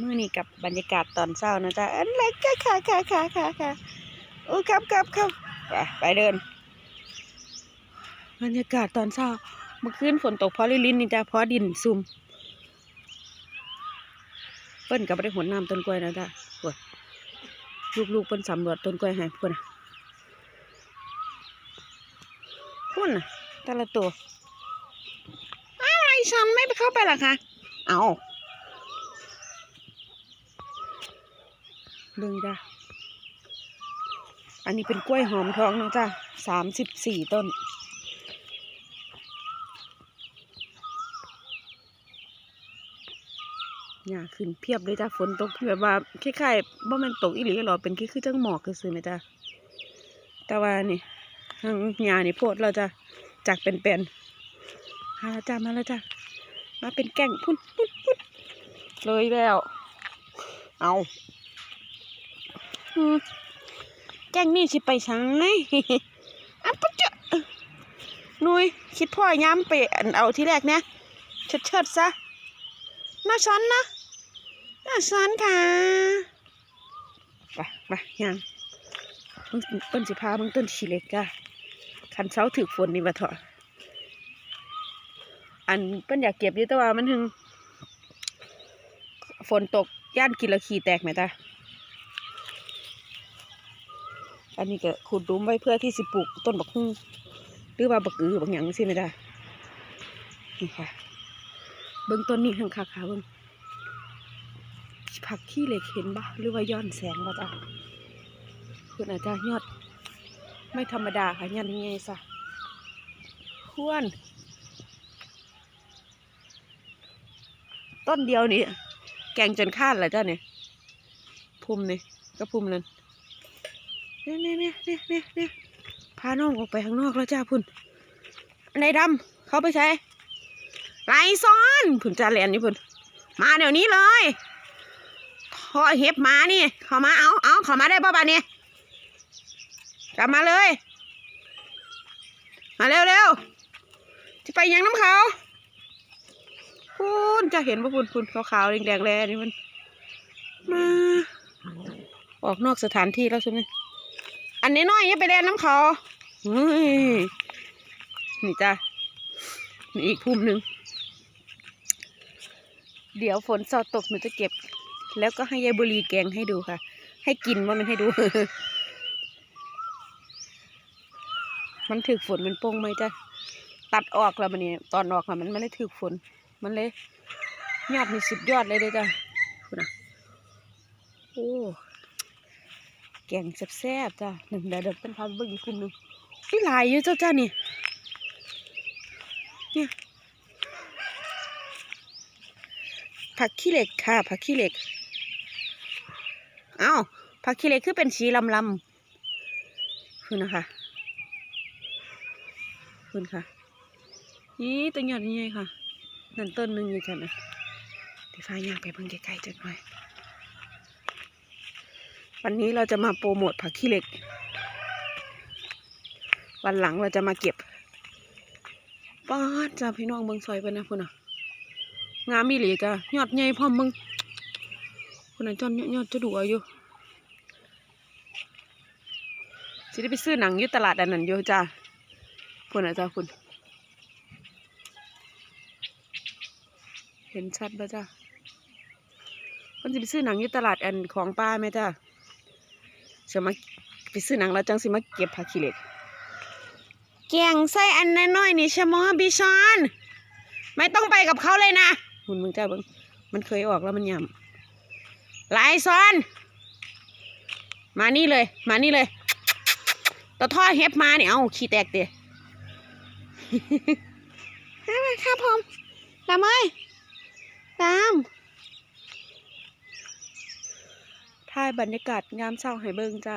มือนี้กับบรรยากาศตอนเช้านะจ๊ะอันเล็กค่ะค่ะค่ะค่ะค่ะค่ะโอ้ครับครับครับไปไปเดิน บรรยากาศตอนเช้าเมื่อคืนฝนตกเพราะลิลินนี่จ้ะเพราะดินซุ่มเปิ้นกับไปได้หวนน้ำต้นกล้วยนะจ๊ะปวดลูกๆเปิ้นสำรวจต้นกล้วยให้พวกนะพุ่นะแต่ละตัวอ้าวไอ้ฉันไม่ไปเข้าไปหรอคะเอา เบิ่งจ้ะอันนี้เป็นกล้วยหอมทองนะจ้ะสามสิบสี่ต้นหญ้าขึ้นเพียบเลยจ้ะฝนตกแบบว่าคล้ายๆบ่แม่นตกอีหลีหรอเป็นคือคือจังหมอกซื่อไหมจ้ะแต่ว่านี่ทางหญ้านี่โพดเราจะจากเป็นเป็นๆมาแล้วจ้ะมาแล้วจ้ะมาเป็นแก่งพุ่นพุ่นพุ่นเลยแล้ว เอา แก่งนี่สิไปช้างไงอันปะเจานุยคิดพ่อย้ำไปเอาที่แรกเนี่ยเชิดเชิดซะน่าช้อนนะน่าช้อนค่ะไปไปยังเปิ้นสิพาเบิ่งต้นชีเล็กจ้ะคันเช้าถือฝนนี่มาเถอะอันเปิ้นอยากเก็บอยู่แต่ว่ามันถึงฝนตกย่านกินละขีแตกไหมจ้ะ อันนี้ก็ขุดหลุมไว้เพื่อที่สิปลูกต้นบักฮุ่งหรือว่าบักอือบักหยังสิไหมจ้ะนี่ค่ะ เบื้องต้นนี้ทางขาขาเบื้องผักขี้เหล็กเห็นปะหรือว่าย้อนแสงวะจ้ะคุณอาจจะยอด ไม่ธรรมดาค่ะยอดยังไงซะควรต้นเดียวนี่แกงจนคาดเลยจ้ะเนี่ยพุ่มนี่ก็พุ่มนั่น เนี่ยเนี่ยเนี่ยเนี่ยเนี่ยพาน้องออกไปข้างนอกแล้วจ้าพุ่นอันดำเขาไปใช้ไรซ้อนผุนจาแลนอยู่พุ่นมาเดี๋ยวนี้เลยทอเห็บมานี่ เขามาเอาเอาเขามาได้ป่ะบ้านนี้กลับมาเลย มาเร็วเร็วจะไปยังน้ำเขาพุ่นจะเห็นป่ะพุ่นพุ่นขาวๆแดงๆแลนี่มันมาออกนอกสถานที่แล้วใช่ไหม อันนี้น้อยอย่าไปแลนน้ำเขาเฮ้ยนี่จ้ะนี่อีกพุ่มหนึ่ง เดี๋ยวฝนสอตกหนูจะเก็บ แล้วก็ให้ยายบุรีแกงให้ดูค่ะ ให้กินว่ามันให้ดู มันถึกฝนมันโป่งไหมจ้ะตัดออกแล้วมันนี่ตอนออกแล้วมันไม่ได้ถึกฝน มันเลยยอดมีสุดยอดเลยเด้อจ้ะคุณนะโอ้ แกงแซ่บๆจ้ะหนึ่งเดี๋ยวเดี๋ยวเป็นพาไปเบิ่งอีกกลุ่มหนึ่งพี่หลายอยู่เจ้าจ้านี่เนี่ยผักขี้เหล็กค่ะ ผักขี้เหล็ก เอ้าผักขี้เหล็กคือเป็นสีลำลำคุณนะคะคุณค่ะนี่ตัวหยอดนี่ไงค่ะ นั่นต้นหนึงอยู่จ้ะนะเดี๋ยวฟ้ายางไปเบิ่งใกล้ๆจังหน่อย วันนี้เราจะมาโปรโมทผักขี้เหล็ก วันหลังเราจะมาเก็บป้าจ้าพี่น้องเบิ่งซอยไปนะคุณอะ งามอีหลีจ้ะยอดใหญ่พร้อมึงคนนั้นจอนยอดจะดูอายุสิได้ไปซื้อหนังอยู่ตลาดอันนั้นอยู่จ้าคุณนะจ้าคุณเห็นชัดแล้วจ้าคนสิไปซื้อหนังอยู่ตลาดอันของป้าไหมจ้า จะมาไปซื้อหนังแล้วจังสิมาเก็บผักขี้เหล็ก แกงใส่อันน้อยๆนี่ใช่ไหมบิชอน ไม่ต้องไปกับเขาเลยนะหุ่นมึงจ้าเบิงมันเคยออกแล้วมันยำไลซอน มานี่เลย มานี่เลยตะท่อเฮ็บมาเนี่ยเอาขี้แตกเตะมาครับผมตามเอ้ยตาม ถ่ายบรรยากาศงามเศร้าให้เบิ่งจ้า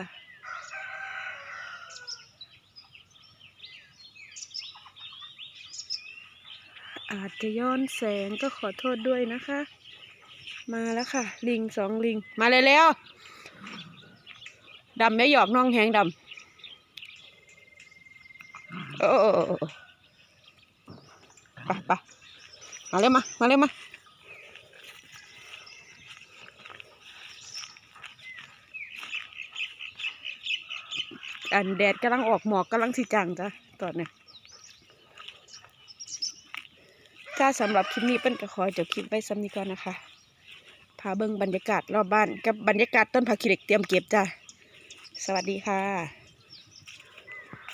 อาจจะย้อนแสงก็ขอโทษด้วยนะคะ มาแล้วค่ะ ลิงสองลิง มาเลยแล้วดำไม่หยอกน้องแหงดำโอ้ไปไปมาเร็วมา มาเร็วมา อันแดดกำลังออกหมอกกำลังสิจังจ้ะตอนเนี้ถ้าสำหรับคลิปนี้เปิ้นก็ขอจบคลิปไว้ซ้ำนี้ก่อนนะคะพาเบิ้งบรรยากาศรอบบ้านกับบรรยากาศต้นผักขี้เหล็กเตรียมเก็บจ้ะสวัสดีค่ะ